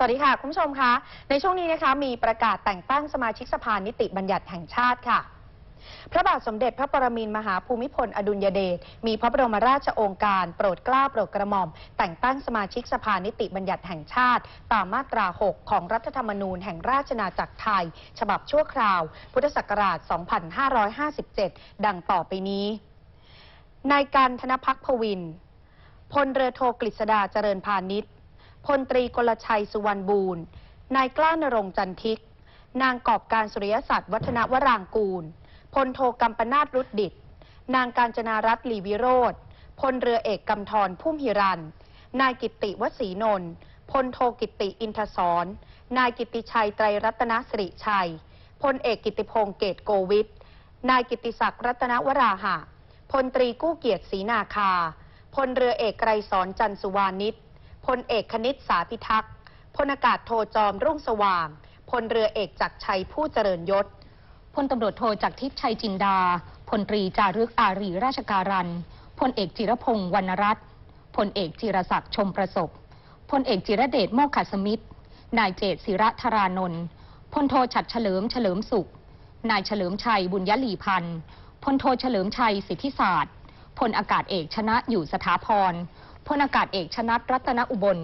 สวัสดีค่ะ คุณผู้ชมคะในช่วงนี้นะคะมีประกาศแต่งตั้งสมาชิกสภานิติบัญญัติแห่งชาติค่ะ พระบาทสมเด็จพระปรมินทรมหาภูมิพล อดุลยเดชมีพระบรมราชโองการ โปรดเกล้าโปรดกระหม่อม แต่งตั้งสมาชิกสภานิติบัญญัติแห่งชาติ ตามมาตรา 6 ของรัฐธรรมนูญแห่งราชนาจักรไทย ฉบับชั่วคราว พุทธศักราช 2557 ดังต่อไปนี้นายการธนพักพวินพลเรือโทกฤษดาเจริญพาณิชย์ พลตรีกลชัยสุวรรณบูรณ์ นายกล้านรงจันทิก นางกอบการสุริยศักดิ์วัฒนวรางกูล พลโทกัมปนาตรุดดิต นางการจนารัตน์ลีวิโรธพลเรือเอกกำธรพุ่มหิรัน นายกิตติวสีนนท์ พลโทกิตติอินทศร นายกิติชัยไตรรัตนสิริชัย พลเอกกิติพงษ์เกตโกวิทนายกิติศักดิ์รัตนวราหะ พลตรีกู้เกียรติศรีนาคา พลเรือเอกไกรสอนจันสุวานิช พลเอกคณิตสาพิทักษ์พลอากาศโทจอมรุ่งสว่างพลเรือเอกจักรชัยผู้เจริญยศพลตำรวจโทจากทิพย์ชัยจินดาพลตรีจารึกอารีราชการันพลเอกจิรพงศ์วรรณรัตน์พลเอกจิรศักดิ์ชมประสบพลเอกจิรเดชโมกขสมิตรนายเจตศิระธารานนท์พลโทฉัดเฉลิมเฉลิมสุข นายเฉลิมชัยบุญยลีพันธ์พลโทเฉลิมชัยสิทธิศาสตร์พลอากาศเอกชนะอยู่สถาพร พลอากาศเอกชนัดรัตนอุบล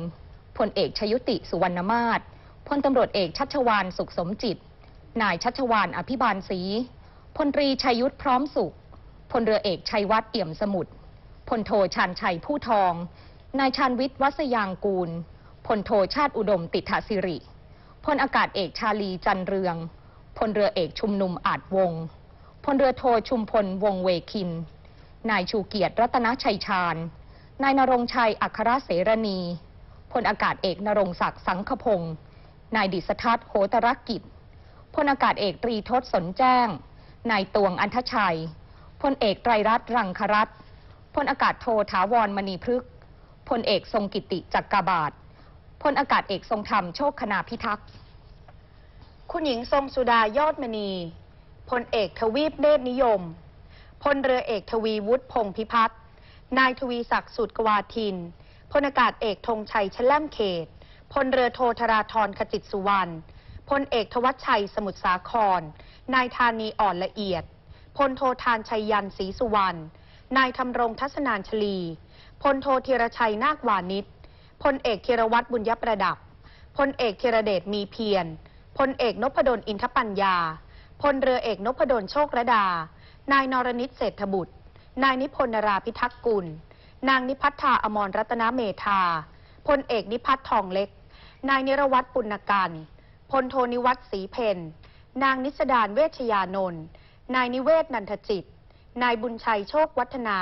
พลเอกชยุติสุวรรณมาศพลตำรวจเอกชัชวานสุขสมจิต นายชัชวานอภิบาลศรีพลตรีชัยยุทธพร้อมสุข พลเรือเอกชัยวัฒน์เอี่ยมสมุทร พลโทชาญชัยผู้ทอง นายชาญวิทย์วัสยางกูล พลโทชาติอุดมติถสิริ พลอากาศเอกชาลีจันเรือง พลเรือเอกชุมนุมอาจวงศ์พลเรือโทชุมพลวงเวคิน นายชูเกียรติรัตนชัยชาญ นายนรงชัย อัครเสรณีพลอากาศเอกนรงศักดิ์สังขพงศ์นายดิษทัศน์โหตรกิจพลอากาศเอกตรีทศสนแจ้ง นายตวงอันทชัยพลเอกไตรรัตน์รังครัตน์พลอากาศโทถาวรมณีพฤกษ์พลเอกทรงกิติจักกาบาทพลอากาศเอกทรงธรรมโชคคณาพิทักษ์ คุณหญิงทรงสุดายอดมณี พลเอกทวีปเนตรนิยม พลเรือเอกทวีวุฒิพงพิพัฒน์ นายทวีศักดิ์สุดกวาทิน พลอากาศเอกธงชัยชล่มเขต พลเรือโทธราธรขจิตสุวรรณ พลเอกทวัชชัยสมุทรสาคร นายธานีอ่อนละเอียด พลโททานชัยยันศรีสุวรรณ นายธำรงทัศนานชลี พลโทธีรชัยนาควานิชพลเอกธีรวัตรบุญยประดับ พลเอกธีรเดชมีเพียร พลเอกนพดลอินทปัญญา พลเรือเอกนพดลโชคระดา นายนรนิตเศรษฐบุตร นายนิพนธ์นราพิทักษ์กุล นางนิพัฒนาอมรรัตนเมธาพลเอกนิพัฒน์ทองเล็ก นายนิรวัตรปุณกันพลโทนิวัตรศรีเพนนางนิสดานเวชยานนท์ นายนิเวศนันทจิต นายบุญชัยโชควัฒนา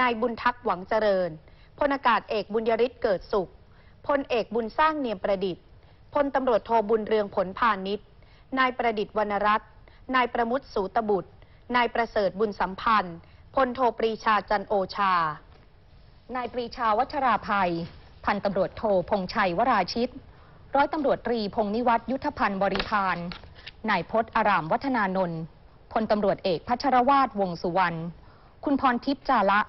นายบุญทักษ์หวังเจริญ พลอากาศเอกบุญยริศเกิดสุข พลเอกบุญสร้างเนียมประดิษฐ์ พลตำรวจโทบุญเรืองผลพาณิชย์ นายประดิษฐ์วรรณรัตน์ นายประมุตสูตบุตร นายประเสริฐบุญสัมพันธ์ พลโทปรีชาจันโอชา นายปรีชาวัชราภัย พันตำรวจโทพงชัยวราชิต ร้อยตำรวจตรีพงนิวัตรยุทธพันธ์บริพานนายพศอารามวัฒนานนท์พลตำรวจเอกพัชรวาดวงสุวรรณ คุณพรทิพย์จาละ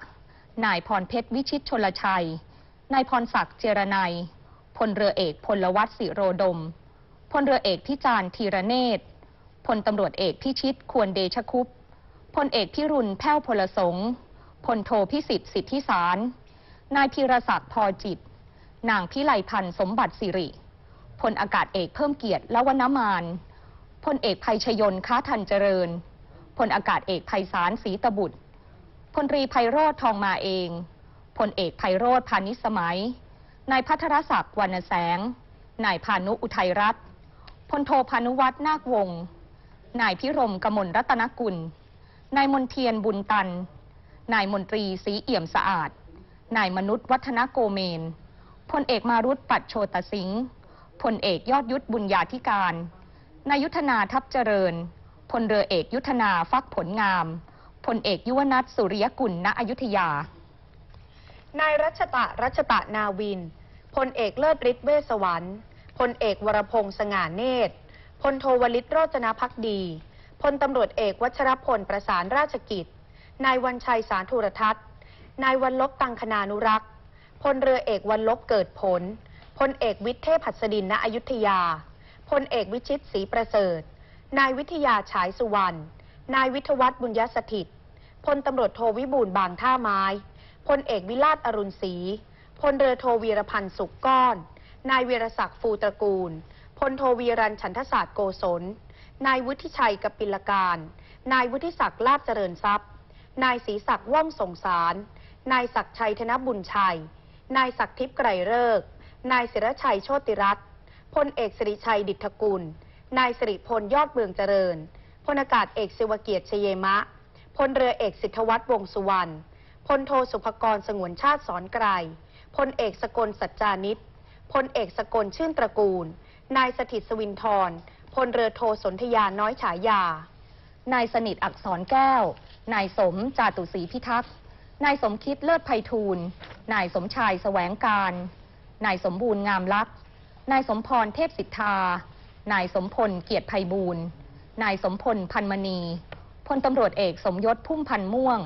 นายพรเพชรวิชิตชนลชัย นายพรศักดิ์เจรนัยพลเรือเอกพลวัตสิโรดม พลเรือเอกพิจารณ์ธีรเนตร พลตำรวจเอกพิชิตควรเดชคุป พลเอกพิรุณแพ้วพลสงฆ์พลโทพิสิทธิ์สิทธิสาร นายพีรศักดิ์พอจิต นางพิไลพันธ์สมบัติสิริ พลอากาศเอกเพิ่มเกียรติละวนมาน พลเอกภัยชยนค้าทันเจริญ พลอากาศเอกภัยสารศรีตบุตร พลตรีไพโรธทองมาเอง พลเอกไพโรธพานิสมัย นายพัทรศักดิ์วรรณแสง นายพานุอุทัยรัตน์ พลโทพานุวัฒน์นาควงศ์ นายพิรมกมลรัตนกุล นายมนเทียนบุญตัน นายมนตรีศรีเอี่ยมสะอาด นายมนุษย์วัฒนโกเมน พลเอกมารุตปัดโชตสิงห์ พลเอกยอดยุทธบุญญาธิการ นายุทธนาทัพเจริญ พลเรือเอกยุทธนาฟักผลงาม พลเอกยุวนัทสุริยกุลณอยุธยา นายรัชตะรัชตะนาวิน พลเอกเลิศฤทธิ์เวสสวรรค์ พลเอกวรพงษ์สง่าเนตร พลโทวลิตโรจนพักดี พลตำรวจเอกวัชรพลประสานราชกิจ นายวันชัยสารธุรทัศน์ นายวันลบตังคณานุรักษ์พลเรือเอกวันลบเกิดผล พลเอกวิทเทพหัสดินณอยุธยา พลเอกวิชิตศรีประเสริฐ นายวิทยาฉายสุวรรณ นายวิทวัฒบุญยสถิต พลตำรวจโทวิบูลบางท่าไม้ พลเอกวิราชอรุณศรี พลเรือโทวีรพันธ์สุขก้อน นายเวีรศักดิ์ฟูตระกูล พลโทวีรันฉันทศาสตร์โกศล นายวุฒิชัยกปิลการ นายวุฒิศักดิ์ลาบเจริญทรัพย์ นายศรีศักดิ์ว่องสงสาร นายศักดิ์ชัยธนบุญชัย นายศักดิ์ทิพย์ไกรเลิกนายศิรชัยโชติรัตน์พลเอกสิริชัยดิษฐกุล นายสิริพลยอดเมืองเจริญ พลอากาศเอกศิวเกียรติเชยมะ พลเรือเอกสิทธวัฒน์วงสุวรรณ พลโทสุภกรสงวนชาติสอนไกร พลเอกสกลสัจจานิตพลเอกสกลชื่นตระกูล นายสถิตสวินทร พลเรือโทสนธยาน้อยฉายา นายสนิทอักษรแก้ว นายสมจาตุศรีพิทักษ์นายสมคิดเลิศไพฑูรย์นายสมชายแสวงการ นายสมบูรณ์งามลักษ์นายสมพรเทพสิทธา นายสมพลเกียรติไพบูรณ์นายสมพลพันมณีพลตำรวจเอกสมยศพุ่มพันธ์ม่วง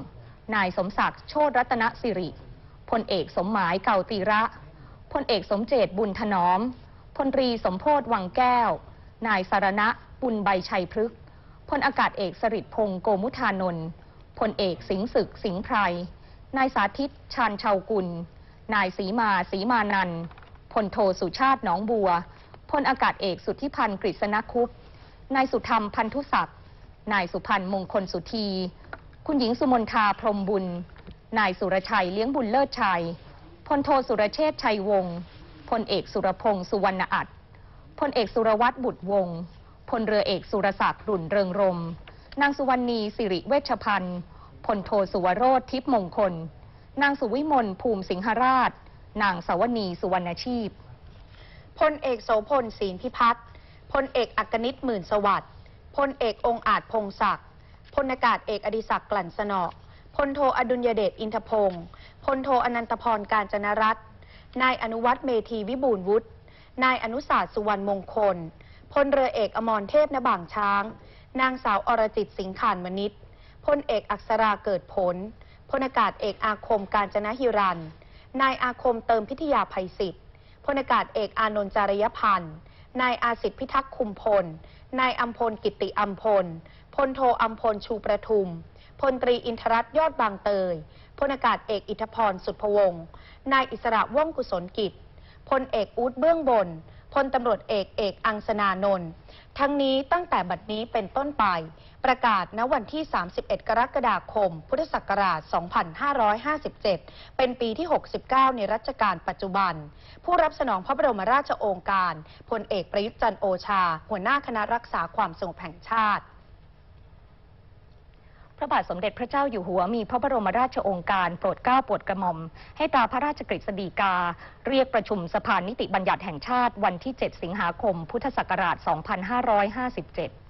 นายสมศักดิ์โชตรัตนสิริพลเอกสมหมายเก่าตีระพลเอกสมเจตบุญถนอมพลตรีสมโพธวังแก้ว นายสารณะบุญใบชัยพฤกษ์พลอากาศเอกสริตพงศ์โกมุทานนท์พลเอกสิงศึกสิงไพร นายสาธิตชาญชาวกุล นายศรีมาศรีมานันพลโทสุชาติหนองบัว พลอากาศเอกสุทธิพันธ์กฤษณคุปต์นายสุธรรมพันธุศักดิ์ นายสุพันธ์มงคลสุธี คุณหญิงสุมนทาพรมบุญ นายสุรชัยเลี้ยงบุญเลิศชัย พลโทสุรเชษชัยวงศ์ พลเอกสุรพงศ์สุวรรณอัต พลเอกสุรวัตรบุตรวงศ์พลเรือเอกสุรศักดิ์รุ่นเริงรม นางสุวรรณีสิริเวชพันธ์พลโทสุวโรธทิพมงคล นางสุวิมลภูมิสิงหราช นางสาวนีสุวรรณชีพ พลเอกโสพลศีลพิพัฒน์พลเอกอักนิตหมื่นสวัสดิ์พลเอกองอาจพงศักดิ์พลอากาศเอกอดิศักดิ์กลั่นสนอพลโทอดุลยเดชอินทพงศ์พลโทอนันตพรการจนรัตน์นายอนุวัฒน์เมธีวิบูลวุฒิ นายอนุสาสตร์สุวรรณมงคล พลเรือเอกอมรเทพนบางช้าง นางสาวอรจิตสิงขานมนิตพลเอกอักษราเกิดผล พลอากาศเอกอาคมการจนะฮิรัน นายอาคมเติมพิทยาภัยศิษฐ์พลอากาศเอกอานนท์จารยพันธ์ นายอาสิทธิพิทักษ์คุมพล นายอัมพลกิติอัมพล พลโทอัมพลชูประทุม พลตรีอินทรัตน์ยอดบางเตย พลอากาศเอกอิทธพรสุดพวงศ์ นายอิสระว่องกุศลกิจ พลเอกอูดเบื้องบน พลตำรวจเอกเอกอังสนานนท์ ทั้งนี้ตั้งแต่บัดนี้เป็นต้นไป ประกาศณวันที่ 31 กรกฎาคม พุทธศักราช 2557 เป็นปีที่ 69 ในรัชกาลปัจจุบัน ผู้รับสนองพระบรมราชโองการ พลเอกประยุทธ์จันทร์โอชา หัวหน้าคณะรักษาความสงบแห่งชาติ พระบาทสมเด็จพระเจ้าอยู่หัวมีพระบรมราชโองการโปรดเกล้าโปรดกระหม่อม ให้ตราพระราชกฤษฎีกา เรียกประชุมสภานิติบัญญัติแห่งชาติวันที่ 7 สิงหาคม พุทธศักราช 2557